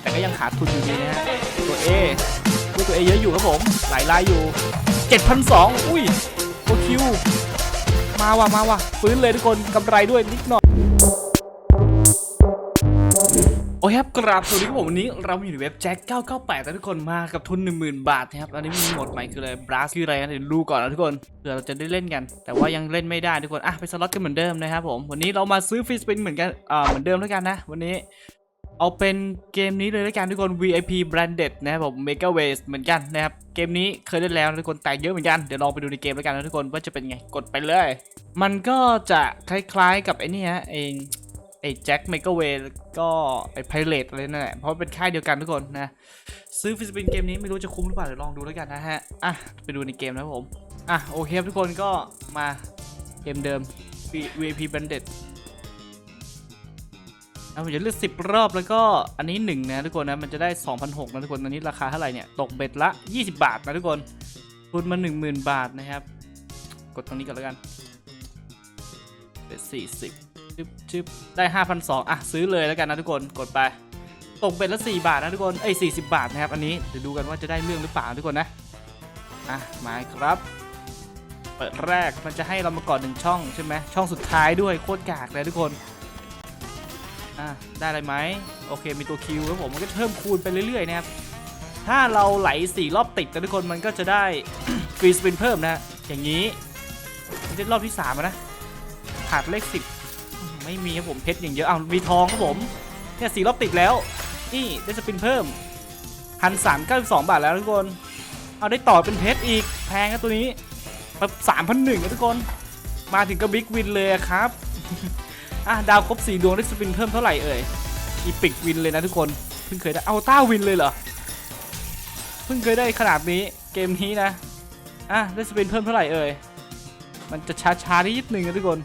แต่ก็ยังขาดทุนอยู่ดีนะฮะตัว A ด้วยตัว A เยอะอยู่ครับผม หลายลายอยู่ 7,200 อุ้ยตัวมาว่ะมาว่ะฟื้นเลยทุกคนกำไรด้วยนิดหน่อยโอเคครับกราบสวัสดีครับผมวันนี้เราอยู่ในเว็บแจ็ค998นะทุกคนมากับทุน 10,000 บาทนะครับอันนี้มีหมดใหม่คืออะไรบราสคืออะไรนะเดี๋ยวดูก่อนนะทุกคนเผื่อเราจะได้เล่นกัน แต่ว่ายังเล่นไม่ได้ทุกคนอะไปสล็อตกันเหมือนเดิมนะครับผมวันนี้เรามาซื้อฟรีสปินเหมือนกันอ่าเหมือนเดิมแล้วกันนะ วันนี้ เอาเป็นเกมนี้เลยแล้วกันทุกคน VIP branded นะครับผม Mega Waste เหมือนกันนะครับ เกมนี้เคยเล่นแล้วทุกคนแต่เยอะเหมือนกัน เดี๋ยวลองไปดูในเกมแล้วกันนะทุกคนว่าจะเป็นไง กดไปเลย มันก็จะคล้ายๆกับไอ้นี่ฮะเองไอ้แจ็คเมกเวย์ก็ไอ้ไพเรตอะไรนั่นแหละ เพราะเป็นค่ายเดียวกันทุกคนนะ ซื้อฟิสปินเกมนี้ไม่รู้จะคุ้มหรือเปล่าเดี๋ยวลองดูแล้วกันนะฮะ อะ ไปดูในเกมนะครับผม อะ โอเคครับทุกคนก็มาเกมเดิม VIP Bandit อะผมจะเลือก10รอบแล้วก็อันนี้1นะทุกคนนะมันจะได้2,600นะทุกคนอันนี้ราคาเท่าไหร่เนี่ยตกเบ็ดละ 20 บาทนะทุกคนทุนมา10,000 บาทนะครับ กดตรงนี้ก่อนแล้วกันเบ็ด40จึ๊บจึ๊บได้ 5,200อะซื้อเลยแล้วกันนะทุกคนกดไป ตกเบ็ดละ 4 บาทนะทุกคนเอ้ย40 บาทนะครับอันนี้เดี๋ยวดูกันว่าจะได้เรื่องหรือเปล่าทุกคนนะอะมาครับเปิดแรกมันจะให้เรามาก่อนหนึ่งช่องใช่ไหมช่องสุดท้ายด้วยโคตรกากเลยทุกคน อะได้อะไรไหมโอเคมีตัวคิวครับผมมันก็เพิ่มคูณไปเรื่อยๆนะครับถ้าเราไหล4รอบติดกันทุกคนมันก็จะได้ ฟรีสปินเพิ่มนะอย่างนี้นี่ได้รอบที่3แล้วนะขาดเลข10ไม่มีครับผมเพชรอย่างเยอะเอาวมีทองครับผมเนี่ยสี่รอบติดแล้ว นี่ได้สปินเพิ่มพันสามเก้าสิบสองบาทแล้วทุกคน เอาได้ต่อเป็นเพชรอีกแพงนะตัวนี้แบบสามพันหนึ่งนะทุกคน มาถึงก็บิ๊กวินเลยครับ อะดาวครบสี่ดวงได้สปินเพิ่มเท่าไหร่เอ่ยอีปิกวินเลยนะทุกคนเพิ่งเคยได้เอาต้าวินเลยเหรอเพิ่งเคยได้ขนาดนี้เกมนี้นะอะได้สปินเพิ่มเท่าไหร่เอ่ยมันจะช้าๆนิดนึงนะทุกคน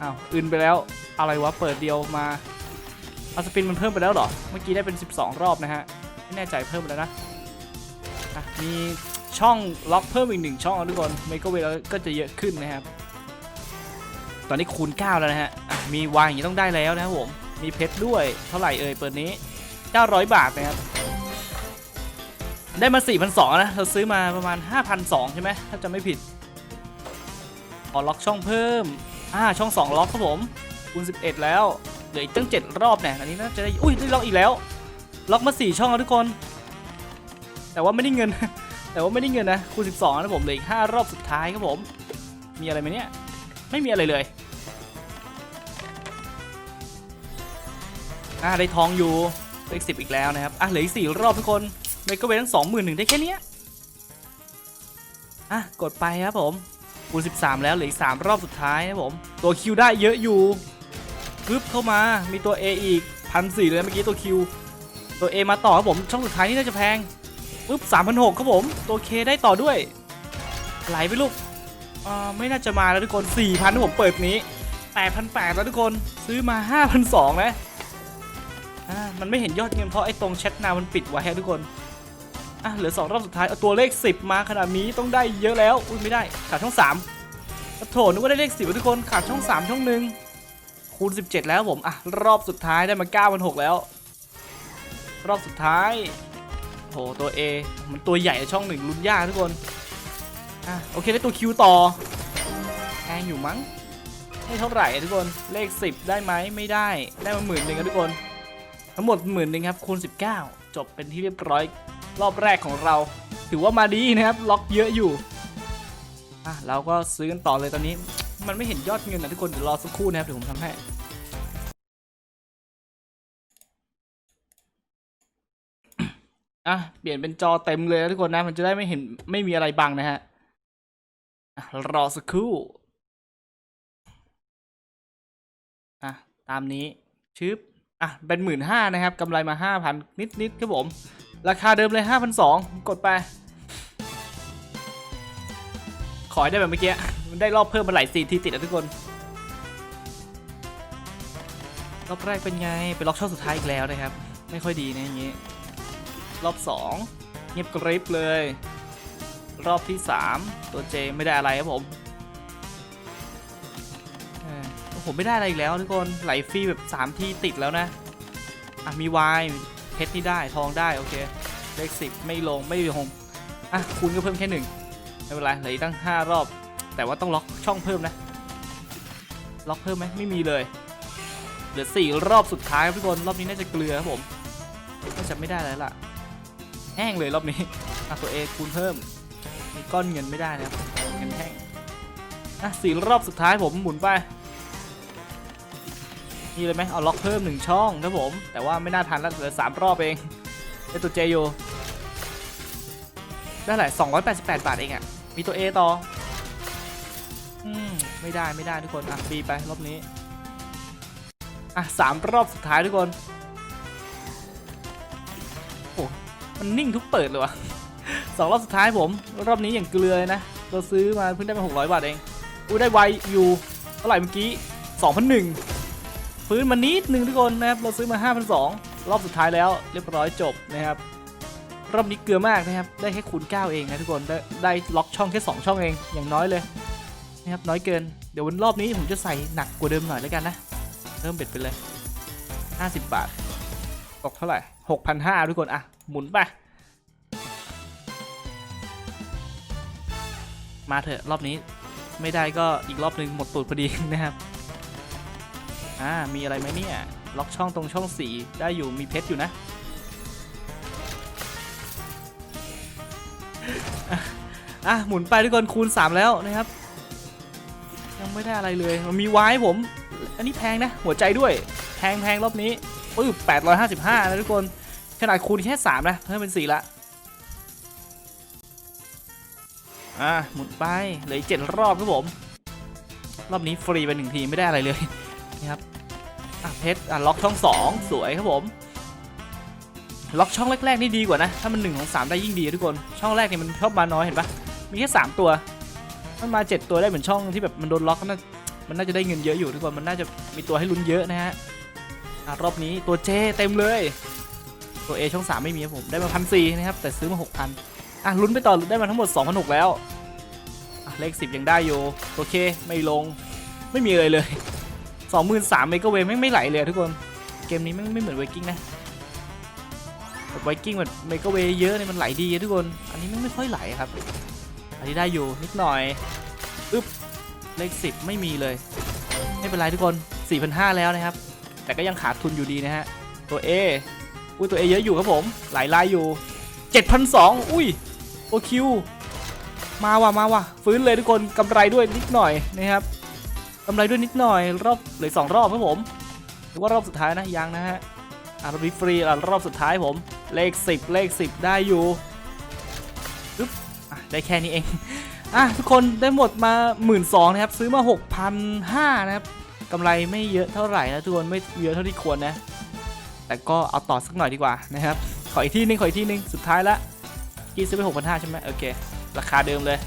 อ้าวอื่นไปแล้วอะไรวะเปิดเดียวมาเอาสปินมันเพิ่มไปแล้วเหรอเมื่อกี้ได้เป็น 12 รอบนะฮะไม่แน่ใจเพิ่มไปแล้วนะอะมีช่องล็อกเพิ่มอีกหนึ่งช่องนะทุกคนเมก a เวลก็จะเยอะขึ้นนะครับ ตอนนี้คูณ 9 แล้วนะฮะมีวางอย่างนี้ต้องได้แล้วนะครับผม มีเพชรด้วย เท่าไหร่เอ่ยเปิดนี้ 900 บาทนะครับ ได้มา4,200นะ เราซื้อมาประมาณ 5,200 ใช่ไหมถ้าจะไม่ผิด ขอล็อกช่องเพิ่ม อ่า ช่อง 2 ล็อกครับผม คูณ 11 แล้ว เหลืออีกตั้ง 7 รอบเนี่ย อันนี้น่าจะได้ อุ้ยได้ล็อกอีกแล้ว ล็อกมา 4 ช่องแล้วทุกคน แต่ว่าไม่ได้เงิน แต่ว่าไม่ได้เงินนะ คูณ 12 นะผม เหลืออีก 5 รอบสุดท้ายครับผม มีอะไรไหมเนี่ย ไม่มีอะไรเลย อ่าได้ทองอยู่เลข10อีกแล้วนะครับอะเหลืออีก4รอบทุกคนเมกะเวทั้ง21,000ได้แค่นี้อะกดไปครับผมคูณ13 แล้วเหลืออีก 3 รอบสุดท้ายนะผมตัวคิวได้เยอะอยู่ปึ๊บเข้ามามีตัว A อีกพันสี่เลยเมื่อกี้ตัวคิวตัว A มาต่อครับผมช่องสุดท้ายนี่น่าจะแพงปึ๊บ3,600ครับผมตัว K ได้ต่อด้วย ไหลไปลูกอ่าไม่น่าจะมาแล้วทุกคน4,000นะผมเปิดนี้8,800แล้วทุกคนซื้อมา5,200นะ อ่ามันไม่เห็นยอดเงินเพราะไอ้ตรงแชทนามันปิดไว้ครับทุกคนอะเหลือ2รอบสุดท้ายเอาตัวเลข 10 มาขนาดนี้ต้องได้เยอะแล้วอุ้ยไม่ได้ขาดช่อง3โอ้โถนึกว่าได้เลข10ทุกคนขาดช่อง 3 ช่องหนึ่งคูณ 17 แล้วผมอะรอบสุดท้ายได้มา9 6 0แล้ว รอบสุดท้ายโหตัว A มันตัวใหญ่ช่องหนึ่งลุ้นยากทุกคนอะโอเคได้ตัว Q ต่อแพงอยู่มั้งให้เท่าไหร่ทุกคนเลข 10 ได้ไหมไม่ได้ได้มาหมื่นหนึ่งทุกคน ทั้งหมดหมื่นนึงครับคูณ 19 จบเป็นที่เรียบร้อยรอบแรกของเรา ถือว่ามาดีนะครับ ล็อกเยอะอยู่อะเราก็ซื้อกันต่อเลยตอนนี้ มันไม่เห็นยอดเงินนะทุกคนเดี๋ยวรอสักครู่นะครับเดี๋ยวผมทำให้อะเปลี่ยนเป็นจอเต็มเลยนะทุกคนนะ มันจะได้ไม่เห็นไม่มีอะไรบังนะฮะอะรอสักครู่อะตามนี้ชึบ อะเป็นหมื่นห้านะครับกำไรมาห้าพันนิดๆครับผม ราคาเดิมเลย5,200กดไป ขอให้ได้แบบเมื่อกี้ มันได้รอบเพิ่มมาหลายสีทีติดนะทุกคน รอบแรกเป็นไงไปล็อกช่องสุดท้ายอีกแล้วนะครับ ไม่ค่อยดีนะอย่างงี้ รอบ 2 เงียบกริบเลย รอบที่ 3 ตัวเจไม่ได้อะไรครับผม เออโอ้โหไม่ได้อะไรอีกแล้วทุกคนไหลฟรีแบบ3ที่ติดแล้วนะอะมีวายเพชรนี่ได้ทองได้โอเคเลขสิบไม่ลงไม่ลงอะคูณก็เพิ่มแค่หนึ่งไม่เป็นไรเหลือตั้งห้ารอบ แต่ว่าต้องล็อกช่องเพิ่มนะ ล็อกเพิ่มไหมไม่มีเลยเหลือสี่รอบสุดท้ายครับทุกคนรอบนี้น่าจะเกลือครับผมน่าจะไม่ได้แล้วล่ะ แห้งเลยรอบนี้อะตัวเอคูณเพิ่มมีก้อนเงินไม่ได้นะครับเงินแห้งอะสี่รอบสุดท้ายผมหมุนไป นี่เลยไหมเอาล็อกเพิ่มหนึ่งช่องครับผม แต่ว่าไม่น่าทันแล้วเหลือสามรอบเองได้ตัวเจอยู่ได้หลายสองร้อยแปดสิบแปดบาทเองอะ่ะ มีตัว A ต่อ อืม ไม่ได้ไม่ได้ทุกคน อะบีไปรอบนี้ อะสามรอบสุดท้ายทุกคน โอ้มันนิ่งทุกเปิดเลยวะสองรอบสุดท้ายผม รอบนี้อย่างเกลือนะ เราซื้อมาเพิ่งได้มาหกร้อยบาทเองอู้ได้ไวอยู่เท่าไหร่เมื่อกี้สองพันหนึ่ง ฟื้นมานิดหนึ่งทุกคนนะครับ เราซื้อมาห้าพันสองรอบสุดท้ายแล้ว เรียบร้อยจบนะครับ รอบนี้เกลือมากนะครับ ได้แค่คูณ9เองนะทุกคนได้ได้ล็อกช่องแค่ 2 ช่องเอง อย่างน้อยเลยนะครับน้อยเกิน เดี๋ยววันรอบนี้ผมจะใส่หนักกว่าเดิมหน่อยแล้วกันนะ เริ่มเบ็ดไปเลย 50 บาท ตกเท่าไหร่ 6,500 ทุกคน อะ หมุนไป มาเถอะรอบนี้ ไม่ได้ก็อีกรอบหนึ่งหมดตูดพอดีนะครับ อ่า มีอะไรไหมเนี่ย ล็อกช่องตรงช่องสีได้อยู่ มีเพชรอยู่นะ อะ หมุนไปทุกคนคูณ 3 แล้วนะครับ ยังไม่ได้อะไรเลย มันมีไว้ผม อันนี้แพงนะ หัวใจด้วย แพงแพงรอบนี้ปึ๊บ855นะทุกคน ขนาดคูณแค่ 3 นะ เพิ่มเป็น 4 ละ อะ หมุนไป เหลืออีกเจ็ดรอบครับผม รอบนี้ฟรีไปหนึ่งทีไม่ได้อะไรเลยนะครับ อะเพชรอะล็อกช่อง 2 สวยครับผม ล็อกช่องแรกๆนี่ดีกว่านะ ถ้ามัน1นึ่งของสามได้ยิ่งดีทุกคน ช่องแรกเนี่ยมันชอบมาน้อยเห็นปะมีแค่3ตัว มันมา 7 ตัวได้เหมือนช่องที่แบบมันโดนล็อกก็น่ามันน่าจะได้เงินเยอะอยู่ทุกคน มันน่าจะมีตัวให้ลุ้นเยอะนะฮะอะรอบนี้ตัวเจเต็มเลย ตัว A ช่อง 3 ไม่มีครับผม ได้มาพันสี่นะครับ แต่ซื้อมา6,000อะลุ้นไปต่อได้มาทั้งหมด2,600แล้ว อะเลข10ยังได้อยู่ตัวเค ไม่ลง ไม่มีเลยเลย 23,000เมกะเวฟไม่ไม่ไหลเลยทุกคน เกมนี้ไม่ไม่เหมือนไวกิ้งนะแบบไวกิ้งแบบเมกะเวเยอะเนี่ยมันไหลดีทุกคน อันนี้ไม่ไม่ค่อยไหลครับ อันนี้ได้อยู่นิดหน่อย อึ๊บ เลขสิบไม่มีเลย ไม่เป็นไรทุกคน 4,500 แล้วนะครับ แต่ก็ยังขาดทุนอยู่ดีนะฮะ ตัว A อุ้ยตัว A เยอะอยู่ครับผม หลายลายอยู่ 7,200 อุ้ยตัวคิว มาว่ะมาว่ะฟื้นเลยทุกคนกำไรด้วยนิดหน่อยนะครับำไรด้วยนิดหน่อยรอบเหลือสองรอบครับผมหรือว่ารอบสุดท้ายนะยังนะฮะอะรอบนี้ฟรีอะรอบสุดท้ายผมเลข 10 เลข 10 ได้อยู่ปึ๊บได้แค่นี้เองอะทุกคนได้หมดมา1 2ื่นนะครับซื้อมา6,500นะครับกำไรไม่เยอะเท่าไหร่นะทุกคนไม่เยอะเท่าที่ควรนะแต่ก็เอาต่อสักหน่อยดีกว่านะครับขออีกที่นึงขออีกที่นึงสุดท้ายละกี่ซื้อไป6,500ใช่ไหมโอเค ราคาเดิมเลย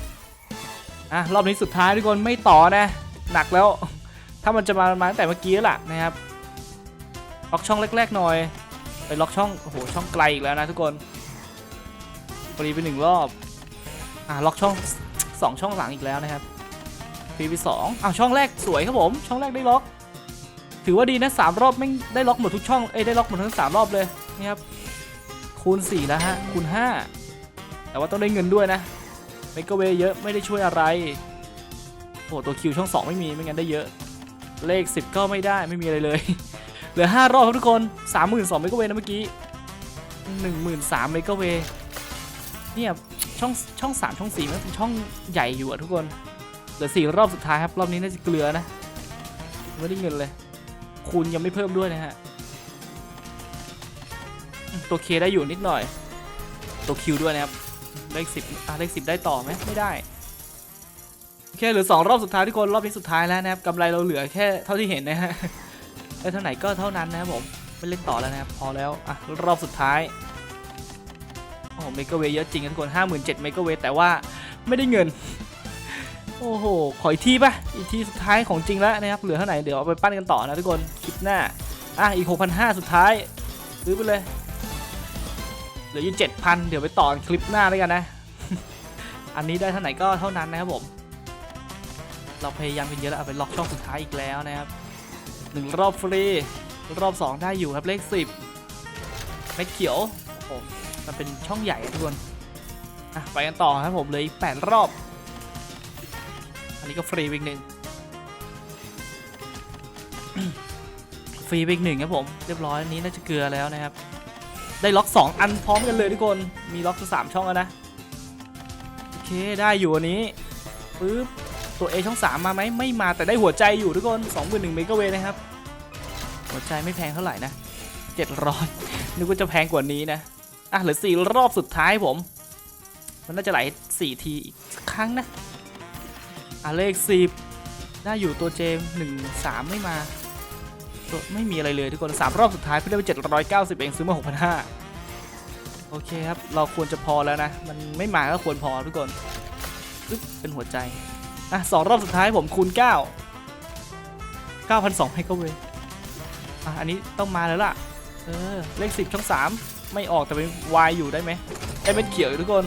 อะรอบนี้สุดท้ายทุกคนไม่ต่อนะ หนักแล้ว ถ้ามันจะมามาตั้งแต่เมื่อกี้แล้วล่ะนะครับล็อกช่องแรกๆหน่อย ไปล็อกช่องโอ้โหช่องไกลอีกแล้วนะทุกคนฟรีไปหนึ่งรอบอ่าล็อกช่องสองช่องหลังอีกแล้วนะครับฟรีไปสองอ้าวช่องแรกสวยครับผมช่องแรกได้ล็อก ถือว่าดีนะสามรอบไม่ได้ล็อกหมดทุกช่องเอ้ยได้ล็อกหมดทั้งสามรอบเลยนี่ครับคูณสี่แล้วฮะคูณห้าแต่ว่าต้องได้เงินด้วยนะเมกะเวเยอะไม่ได้ช่วยอะไร อ้โหตัวคิวช่องสองไม่มีไม่งั้นได้เยอะ เลข 10 ก็ไม่ได้ไม่มีอะไรเลย เหลือ 5 รอบครับทุกคน 32,000เมกะเวนะเมื่อกี้13,000เมกะเวเนี่ยช่องช่อง 3 ช่อง4มันเป็นช่องใหญ่อยู่อะทุกคนเหลือ4รอบสุดท้ายครับ รอบนี้น่าจะเกลือนะไม่ได้เงินเลย คูณยังไม่เพิ่มด้วยนะฮะตัวเคได้อยู่นิดหน่อย ตัวคิวด้วยนะครับเลข10อะเลข10ได้ต่อไหมไม่ได้ โอเคเหลือสองรอบสุดท้ายทุกคนรอบนี้สุดท้ายแล้วนะครับกำไรเราเหลือแค่เท่าที่เห็นนะฮะได้เท่าไหร่ก็เท่านั้นนะครับผมไม่เล่นต่อแล้วนะครับพอแล้วอะรอบสุดท้ายโอ้โหเมกะเวย์เยอะจริงทุกคนห้าหมื่นเจ็ดเมกะเวย์แต่ว่าไม่ได้เงิน โอ้โหขออีกทีป่ะอีกทีสุดท้ายของจริงแล้วนะครับเหลือเท่าไหร่เดี๋ยวเอาไปปั้นกันต่อนะทุกคนคลิปหน้าอะอีกหกพันห้าสุดท้ายซื้อไปเลยเหลืออยู่เจ็ดพันเดี๋ยวไปต่อคลิปหน้าแล้วยกันนะ อันนี้ได้เท่าไหร่ก็เท่านั้นนะครับผม เราพยายามกันเยอะแล้วเอาไปล็อกช่องสุดท้ายอีกแล้วนะครับหนึ่งรอบฟรีรอบ 2 ได้อยู่ครับเลข 10เม็ดเขียวโอ้มันเป็นช่องใหญ่ทุกคนอะไปกันต่อครับผมเลยแปดรอบ อันนี้ก็ฟรีอีกหนึ่งฟรีอีกหนึ่งครับผมเรียบร้อยอันนี้น่าจะเกลือแล้วนะครับ ได้ล็อก 2 อันพร้อมกันเลยทุกคนมีล็อกสามช่องแล้วนะโอเคได้อยู่อันนี้ปึ๊บ ตัว A ช่อง 3 มาไหมไม่มาแต่ได้หัวใจอยู่ทุกคน21เมกะเวย์นะครับ หัวใจไม่แพงเท่าไหร่นะ700นึกว่าจะแพงกว่านี้นะ อะเหลือ4รอบสุดท้ายผม มันน่าจะไหล4ทีอีกครั้งนะอะเลข 10 ได้อยู่ตัวเจมหนึ่งสามไม่มาไม่มีอะไรเลยทุกคนสามรอบสุดท้ายเพิ่งได้ไป790 เองซื้อมา 6,500โอเคครับ เราควรจะพอแล้วนะ มันไม่มาก็ควรพอทุกคน เป็นหัวใจ อะสองรอบสุดท้ายผมคูณ 9 9,200ให้ก็เวยอะอันนี้ต้องมาแล้วล่ะ เออ เลข 10ช่อง3 ไม่ออกแต่เป็น Y อยู่ได้ไหมได้เป็นเขียวทุกคน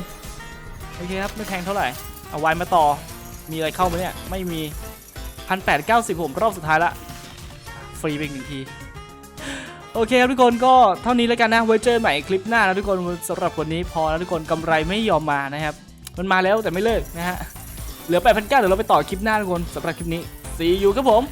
โอเคครับ ไม่แพงเท่าไหร่ เอา Y มาต่อ มีอะไรเข้าไหมเนี่ย ไม่มี 1,890 ผมรอบสุดท้ายละ ฟรีไปอีกหนึ่งทีโอเคครับทุกคนก็เท่านี้แล้วกันนะไว้เจอกันใหม่คลิปหน้านะทุกคนสำหรับวันนี้พอแล้วทุกคนกำไรไม่ยอมมานะครับ มันมาแล้วแต่ไม่เลิกนะฮะ เหลือ8,900เดี๋ยวเราไปต่อคลิปหน้าทุกคนสำหรับคลิปนี้ see you ครับผม